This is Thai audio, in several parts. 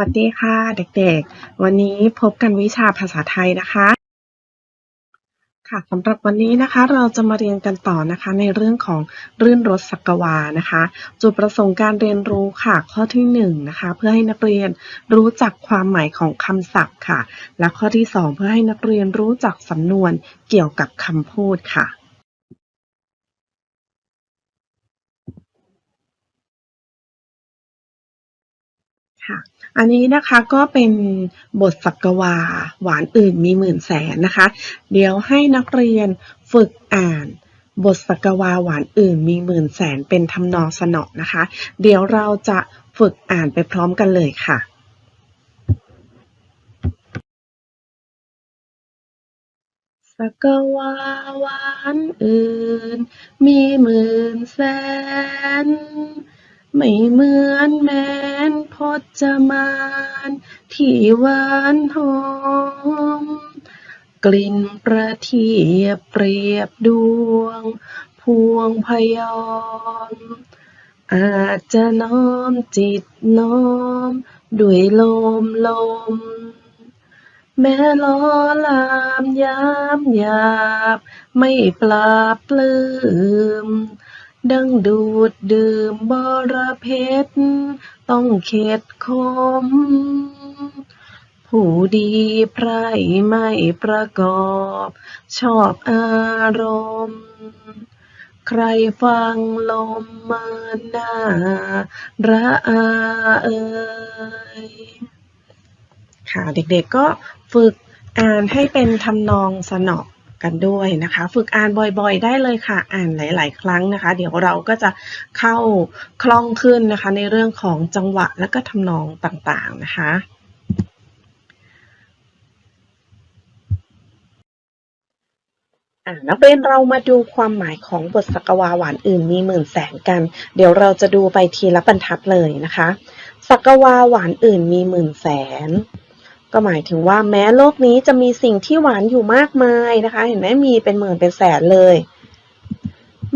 วัสดีค่ะ เด็กๆ วันนี้พบกันวิชาภาษาไทยนะคะ ค่ะสำหรับวันนี้นะคะเราจะมาเรียนกันต่อนะคะในเรื่องของรื่นรสสักวานะคะ จุดประสงค์การเรียนรู้ค่ะข้อที่1นงนะคะเพื่อให้นักเรียนรู้จักความหมายของคำศัพท์ค่ะ และข้อที่ 2 เพื่อให้นักเรียนรู้จักสำนวนเกี่ยวกับคำพูดค่ะ ค่ะ อันนี้นะคะก็เป็นบทสักวาหวานอื่นมีหมื่นแสนนะคะ เดี๋ยวให้นักเรียนฝึกอ่านบทสักวาหวานอื่นมีหมื่นแสนเป็นทำนองสนอนะคะ เดี๋ยวเราจะฝึกอ่านไปพร้อมกันเลยค่ะสักวาหวานอื่น มีหมื่นแสน ไม่เหมือนแม้นพจมานที่หวานหอม กลิ่นประเทียบเปรียบดวง พวงพยอม อาจจะน้อมจิตน้อม ด้วยลมลม แม้ล้อลามยามหยาบ ไม่ปราบปลื้ม ดังดูดดื่มบรเพชร ต้องเข็ดคม ผู้ดีไพรไม่ประกอบ ชอบอารมณ์ ใครฟังลมเมินหน้าระอาเอ่ยค่ะ เด็กๆก็ฝึกอ่านให้เป็นทำนองสนอ กันด้วยนะคะ ฝึกอ่านบ่อยๆ ได้เลยค่ะ อ่านหลาย ๆ ครั้งนะคะ เดี๋ยวเราก็จะเข้าคล่องขึ้นนะคะ ในเรื่องของจังหวะและก็ทำนองต่างๆนะคะอะนักเรียนเรามาดูความหมายของบทสกวาหวานอื่นมีหมื่นแสนกัน เดี๋ยวเราจะดูไปทีละบรรทัดเลยนะคะสกวาหวานอื่นมีหมื่นแสน ก็หมายถึงว่าแม้โลกนี้จะมีสิ่งที่หวานอยู่มากมายนะคะ เห็นไหมมีเป็นหมื่นเป็นแสนเลย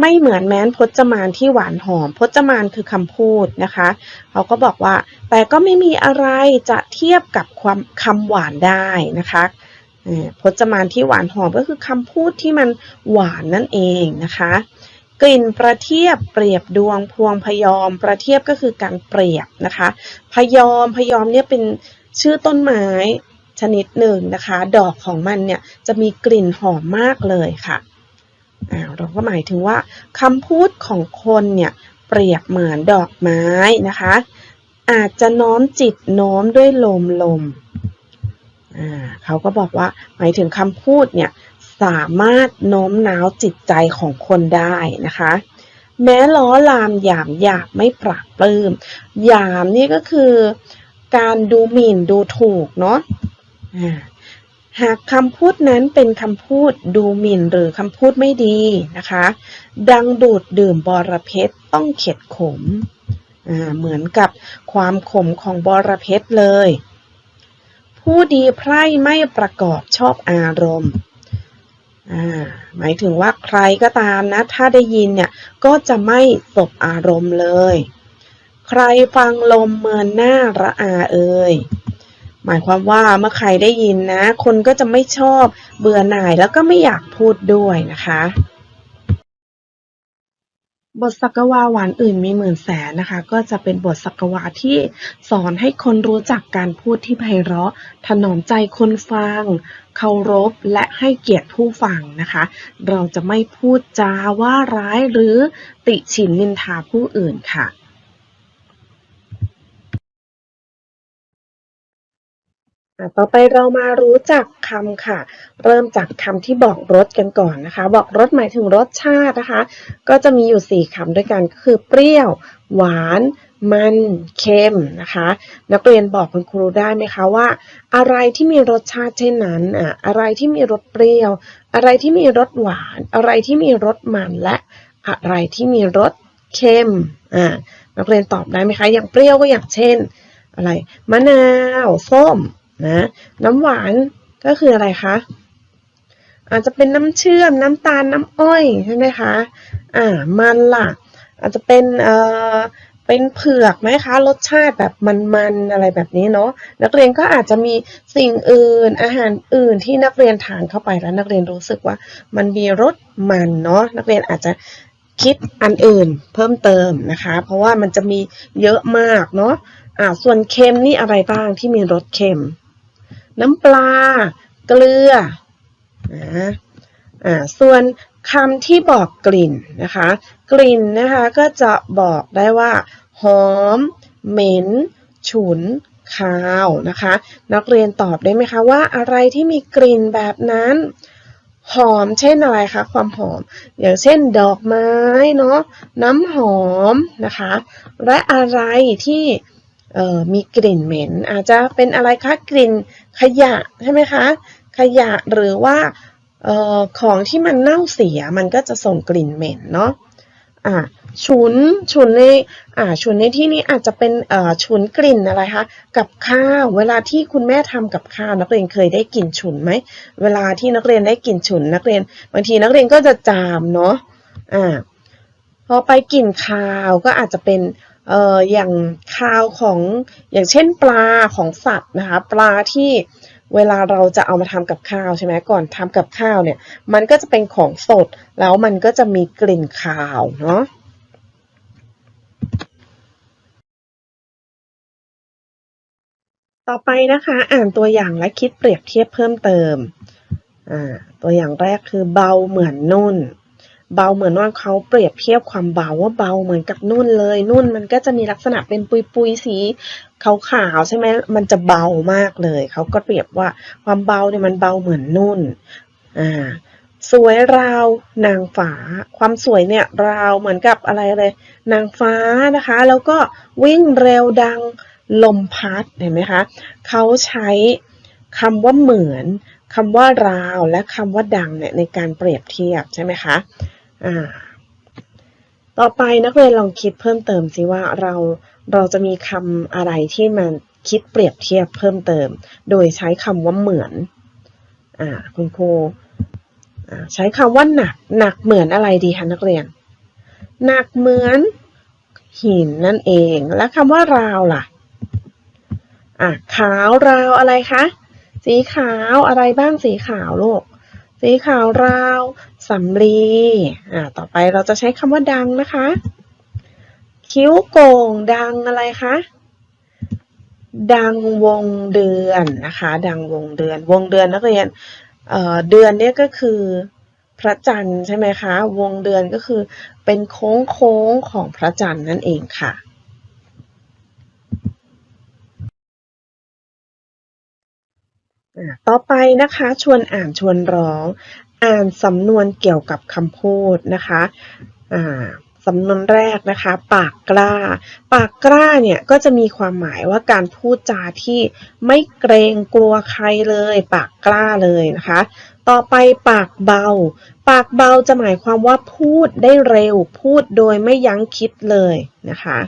ไม่เหมือนแม้นพจมานที่หวานหอม พจมานคือคำพูดนะคะเขาก็บอกว่า แต่ก็ไม่มีอะไรจะเทียบกับความคำหวานได้นะคะพจมานที่หวานหอมก็คือคำพูดที่มันหวานนั่นเองนะคะ กลิ่นประเทียบเปรียบดวงพวงพยอม ประเทียบก็คือการเปรียบนะคะ พยอมพยอมเนี่ยเป็น ชื่อต้นไม้ชนิดหนึ่งนะคะ ดอกของมันเนี่ยจะมีกลิ่นหอมมากเลยค่ะอ่าเราก็หมายถึงว่าคำพูดของคนเนี่ยเปรียบเหมือนดอกไม้นะคะ อาจจะน้อมจิตโน้มด้วยลมลมอ่าเขาก็บอกว่าหมายถึงคำพูดเนี่ยสามารถโน้มน้าวจิตใจของคนได้นะคะ แม้ล้อลามหยามหยาบไม่ปราบปลื้มหยามนี่ก็คือ การดูหมิ่นดูถูกเนาะอ่าหากคำพูดนั้นเป็นคำพูดดูหมิ่นหรือคำพูดไม่ดีนะคะ ดังดูดดื่มบรเพชรต้องเข็ดขมอ่าเหมือนกับความขมของบรเพชรเลย ผู้ดีไพร่ไม่ประกอบชอบอารมณ์อ่าหมายถึงว่าใครก็ตามนะ ถ้าได้ยินเนี่ย ก็จะไม่สบอารมณ์เลย ใครฟังลมเมินหน้าระอาเอ่ยหมายความว่าเมื่อใครได้ยินนะ คนก็จะไม่ชอบเบื่อหน่ายแล้วก็ไม่อยากพูดด้วยนะคะ บทสักวาหวานอื่นมีหมื่นแสนนะคะ ก็จะเป็นบทสักวาที่สอนให้คนรู้จักการพูดที่ไพเราะ ถนอมใจคนฟัง เคารพและให้เกียรติผู้ฟังนะคะ เราจะไม่พูดจาว่าร้ายหรือติฉินนินทาผู้อื่นค่ะ อะ ต่อไปเรามารู้จักคำค่ะ เริ่มจากคำที่บอกรสกันก่อนนะคะ บอกรสหมายถึงรสชาตินะคะ ก็จะมีอยู่ 4คำด้วยกันก็คือเปรี้ยว หวาน มันเค็มนะคะ นักเรียนบอกคุณครูได้ไหมคะว่า อะไรที่มีรสชาติเช่นนั้นอะอะไรที่มีรสเปรี้ยว อะไรที่มีรสหวาน อะไรที่มีรสมันและอะไรที่มีรสเค็มอ่านักเรียนตอบได้ไหมคะ อย่างเปรี้ยวก็อย่างเช่น อะไรมะนาวส้ม นะน้ำหวานก็คืออะไรคะอาจจะเป็นน้ำเชื่อมน้ำตาลน้ำอ้อยใช่ไหมคะอ่ามันล่ะ อาจจะเป็นเอ่อเป็นเผือกไหมคะ รสชาติแบบมันๆอะไรแบบนี้เนาะนักเรียนก็อาจจะมีสิ่งอื่นอาหารอื่นที่นักเรียนทานเข้าไปแล้วนักเรียนรู้สึกว่ามันมีรสมันเนาะนักเรียนอาจจะคิดอันอื่นเพิ่มเติมนะคะ เพราะว่ามันจะมีเยอะมากเนาะอ่าส่วนเค็มนี่อะไรบ้างที่มีรสเค็ม น้ำปลา เกลือนะอ่าส่วนคำที่บอกกลิ่นนะคะ กลิ่นนะคะก็จะบอกได้ว่า หอม เหม็น ฉุนคาวนะคะ นักเรียนตอบได้ไหมคะว่าอะไรที่มีกลิ่นแบบนั้น หอมเช่นอะไรคะความหอม อย่างเช่นดอกไม้เนาะน้ำหอมนะคะ และอะไรที่ มีกลิ่นเหม็น อาจจะเป็นอะไรคะกลิ่นขยะใช่ไหมคะ ขยะหรือว่าออของที่มันเน่าเสียมันก็จะส่งกลิ่นเหม็นเนาะอ่าฉุนฉุนในอ่าฉุนในที่นี้อาจจะเป็นเอ่อฉุนกลิ่นอะไรคะกับข้าวเวลาที่คุณแม่ทำกับข้าวนักเรียนเคยได้กลิ่นฉุนไหมเวลาที่นักเรียนได้กลิ่นฉุนนักเรียน บางทีนักเรียนก็จะจามเนาะอ่าพอไปกลิ่นคาวก็อาจจะเป็น เอ่ออย่างคาวของอย่างเช่นปลาของสัตว์นะคะ ปลาที่เวลาเราจะเอามาทำกับข้าวใช่ไหมก่อนทำกับข้าวเนี่ย มันก็จะเป็นของสด แล้วมันก็จะมีกลิ่นคาวเนาะต่อไปนะคะ อ่านตัวอย่างและคิดเปรียบเทียบเพิ่มเติม อ่า ตัวอย่างแรกคือเบาเหมือนนุ่น เบาเหมือนว่าเขาเปรียบเทียบความเบาว่าเบาเหมือนกับนุ่นเลย นุ่นมันก็จะมีลักษณะเป็นปุยปุยๆสีขาวๆใช่ไหมมันจะเบามากเลย เขาก็เปรียบว่าความเบาเนี่ยมันเบาเหมือนนุ่นอ่าสวยราวนางฟ้า ความสวยเนี่ยราวเหมือนกับอะไรเลย นางฟ้านะคะ แล้วก็วิ่งเร็วดังลมพัดเห็นไหมคะเขาใช้คำว่าเหมือนคำว่าราวและคำว่าดังเนี่ยในการเปรียบเทียบใช่ไหมคะ อ่าต่อไปนักเรียนลองคิดเพิ่มเติมสิว่าเราเราจะมีคำอะไรที่มันคิดเปรียบเทียบเพิ่มเติม โดยใช้คำว่าเหมือนอ่าคุณครูใช้คำว่าหนักหนักเหมือนอะไรดีคะนักเรียน หนักเหมือนหินนั่นเอง และคำว่าราวล่ะอะขาวราวอะไรคะสีขาวอะไรบ้างสีขาวลูก สีขาวราวสำลีอะต่อไปเราจะใช้คำว่าดังนะคะ คิ้วโก่งดังอะไรคะดังวงเดือนนะคะ ดังวงเดือน วงเดือนนักเรียนเอ่อเดือนเนี่ยก็คือพระจันทร์ใช่ไหมคะ วงเดือนก็คือเป็นโค้งโค้งของพระจันทร์นั่นเองค่ะ อะ ต่อไปนะคะชวนอ่านชวนร้อง อ่านสำนวนเกี่ยวกับคำพูดนะคะสำนวนแรกนะคะ ปากกล้า ปากกล้าเนี่ยก็จะมีความหมายว่าการพูดจาที่ไม่เกรงกลัวใครเลย ปากกล้าเลยนะคะ ต่อไปปากเบา ปากเบาจะหมายความว่าพูดได้เร็วพูดโดยไม่ยั้งคิดเลยนะคะ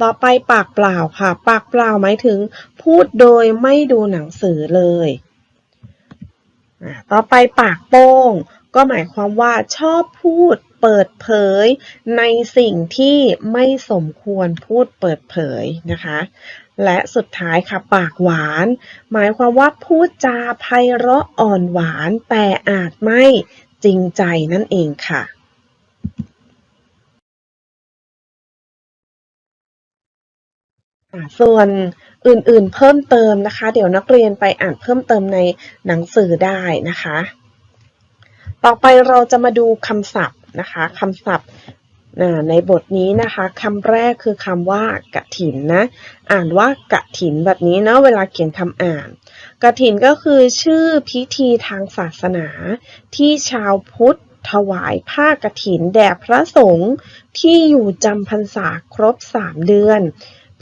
ต่อไปปากเปล่าค่ะ ปากเปล่าหมายถึง พูดโดยไม่ดูหนังสือเลยอ่าต่อไปปากโป้ง ก็หมายความว่าชอบพูดเปิดเผยในสิ่งที่ไม่สมควรพูดเปิดเผยนะคะ และสุดท้ายค่ะปากหวาน หมายความว่าพูดจาไพเราะอ่อนหวานแต่อาจไม่จริงใจนั่นเองค่ะ ส่วนอื่นๆเพิ่มเติมนะคะ เดี๋ยวนักเรียนไปอ่านเพิ่มเติมในหนังสือได้นะคะ ต่อไปเราจะมาดูคำศัพท์นะคะคำศัพท์ในบทนี้นะคะคำแรกคือคำว่ากะถินนะอ่านว่ากะถินแบบนี้เนาะเวลาเขียนคำอ่านกะถินก็คือชื่อพิธีทางศาสนา ที่ชาวพุทธถวายผ้ากฐินแด่พระสงฆ์ที่อยู่จำพรรษาครบสามเดือน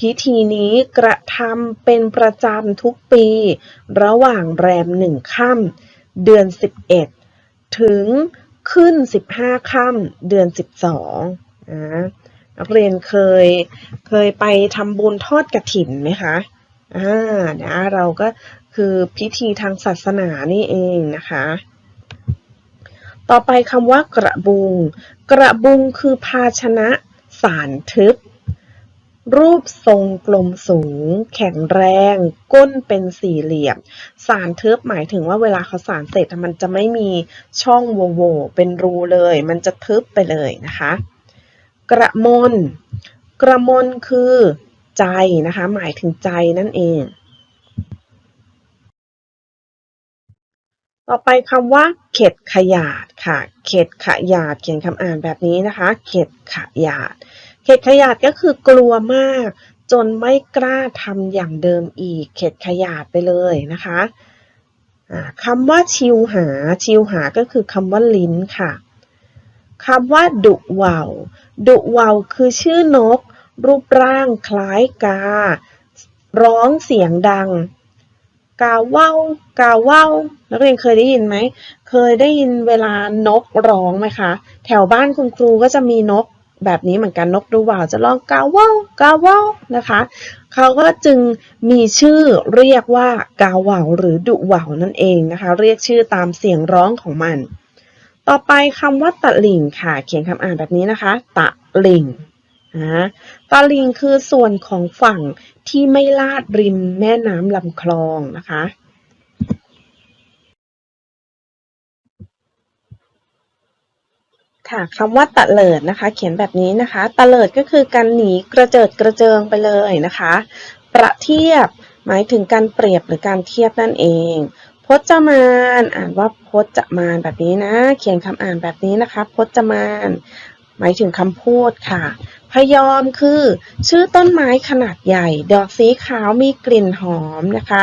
พิธีนี้กระทำเป็นประจำทุกปี ระหว่างแรมหนึ่งค่ำเดือน 11 ถึงขึ้น 15ค่ำเดือน 12นะนักเรียนเคยเคยไปทำบุญทอดกระถินไหมคะอ่านะเราก็คือพิธีทางศาสนานี่เองนะคะ ต่อไปคำว่ากระบุง กระบุงคือภาชนะสารทึบ รูปทรงกลมสูง แข็งแรง ก้นเป็นสี่เหลี่ยม สารทึบหมายถึงว่าเวลาเขาสารเสร็จมันจะไม่มีช่องโหว่เป็นรูเลย มันจะทึบไปเลยนะคะ กระมน กระมนคือใจนะคะ หมายถึงใจนั่นเอง ต่อไปคำว่า เข็ดขยาดค่ะ เข็ดขยาดเขียนคำอ่านแบบนี้นะคะ เข็ดขยาด เข็ดขยาดก็คือกลัวมาก จนไม่กล้าทำอย่างเดิมอีก เข็ดขยาดไปเลยนะคะคำว่าชิวหา ชิวหาก็คือคำว่าลิ้นค่ะคำว่าดุเหว่าดุเหว่าคือชื่อนก รูปร่างคล้ายกา ร้องเสียงดัง กาว่าวกาว่าวนักเรียนเคยได้ยินไหม เคยได้ยินเวลานกร้องไหมคะ แถวบ้านคุณครูก็จะมีนก แบบนี้เหมือนกันนกดูว่าวจะร้องกาวาวกาวาวนะคะเขาก็จึงมีชื่อเรียกว่ากาวาวหรือดุว่าวนั่นเองนะคะ เรียกชื่อตามเสียงร้องของมัน ต่อไปคำว่าตะลิ่งค่ะ เขียนคำอ่านแบบนี้นะคะ ตะลิ่งนะตะลิ่งคือส่วนของฝั่งที่ไม่ลาดริมแม่น้ำลำคลองนะคะ ค่ะคำว่าตะเลิดนะคะ เขียนแบบนี้นะคะตะเลิดก็คือการหนีกระเจิดกระเจิงไปเลยนะคะ ประเทียบหมายถึงการเปรียบหรือการเทียบนั่นเองพจมาน อ่านว่าพจมานแบบนี้นะ เขียนคำอ่านแบบนี้นะคะ พจมาน หมายถึงคำพูดค่ะ พยอมคือ ชื่อต้นไม้ขนาดใหญ่ ดอกสีขาวมีกลิ่นหอมนะคะ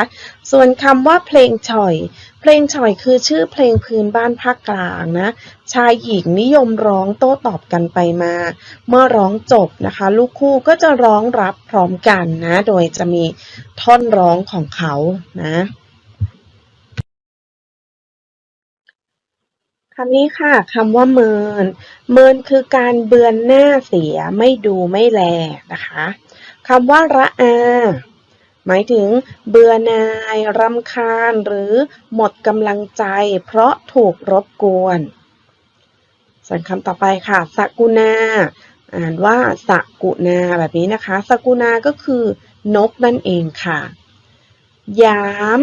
ส่วนคำว่าเพลงฉ่อย เพลงฉ่อยคือชื่อเพลงพื้นบ้านภาคกลางนะ ชายหญิงนิยมร้องโต้ตอบกันไปมา เมื่อร้องจบนะคะ ลูกคู่ก็จะร้องรับพร้อมกันนะ โดยจะมีท่อนร้องของเขานะ คำนี้ค่ะคำว่าเมิน เมินคือการเบือนหน้าเสียไม่ดูไม่แลนะคะคำว่าระอา หมายถึงเบื่อนายรำคาญหรือหมดกำลังใจ เพราะถูกรบกวน ส่วนคำต่อไปค่ะสกุณาอ่านว่าสกุณาแบบนี้นะคะสกุณาก็คือนกนั่นเองค่ะยาม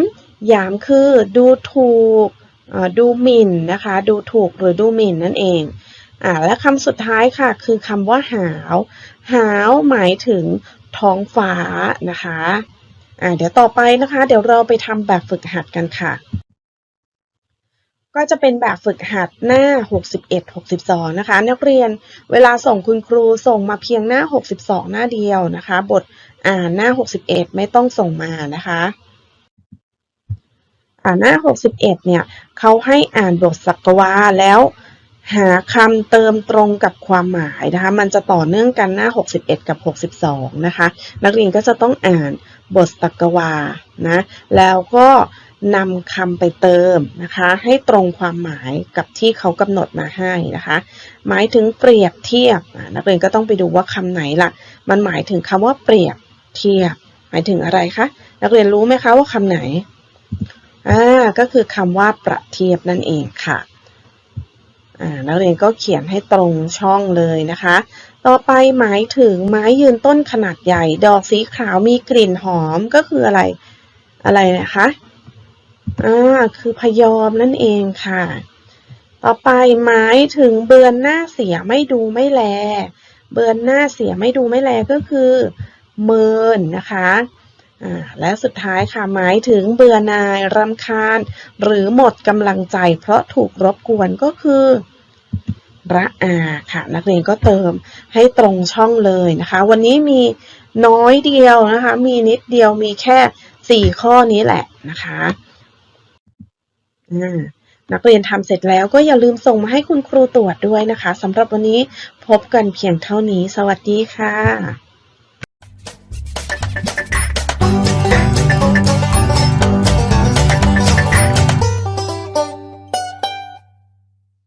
ยามคือดูถูก ดูหมิ่นนะคะ ดูถูกหรือดูหมิ่นนั่นเองอ่าและคำสุดท้ายค่ะ คือคำว่าหาว หาวหมายถึงท้องฟ้านะคะอ่าเดี๋ยวต่อไปนะคะ เดี๋ยวเราไปทำแบบฝึกหัดกันค่ะ ก็จะเป็นแบบฝึกหัดหน้า 61 62 นะคะ นักเรียนเวลาส่งคุณครูส่งมาเพียงหน้า 62 หน้าเดียวนะคะ บทอ่านหน้า 61 ไม่ต้องส่งมานะคะ หน้า 61 เนี่ยเขาให้อ่านบทสักวาแล้วหาคำเติมตรงกับความหมายนะคะ มันจะต่อเนื่องกันหน้า 61 กับ 62 นะคะ นักเรียนก็จะต้องอ่านบทสักวานะ แล้วก็นำคำไปเติมนะคะ ให้ตรงความหมายกับที่เขากำหนดมาให้นะคะ หมายถึงเปรียบเทียบ นักเรียนก็ต้องไปดูว่าคำไหนล่ะ มันหมายถึงคำว่าเปรียบเทียบ หมายถึงอะไรคะ นักเรียนรู้ไหมคะว่าคำไหน อ่าก็คือคำว่าประเทียบนั่นเองค่ะอ่านักเรียนก็เขียนให้ตรงช่องเลยนะคะ ต่อไปหมายถึงไม้ยืนต้นขนาดใหญ่ ดอกสีขาวมีกลิ่นหอมก็คืออะไรอะไรนะคะอ่าคือพยอมนั่นเองค่ะ ต่อไปหมายถึงเบือนหน้าเสียไม่ดูไม่แล เบือนหน้าเสียไม่ดูไม่แลก็คือ เมินนะคะ และสุดท้ายค่ะหมายถึงเบื่อนายรำคาญ หรือหมดกำลังใจเพราะถูกรบกวนก็คือระอาค่ะ นักเรียนก็เติมให้ตรงช่องเลยนะคะ วันนี้มีน้อยเดียวนะคะ มีนิดเดียวมีแค่ 4 ข้อนี้แหละนะคะนักเรียนทำเสร็จแล้วก็อย่าลืมส่งมาให้คุณครูตรวจด้วยนะคะสำหรับวันนี้พบกันเพียงเท่านี้ สวัสดีค่ะ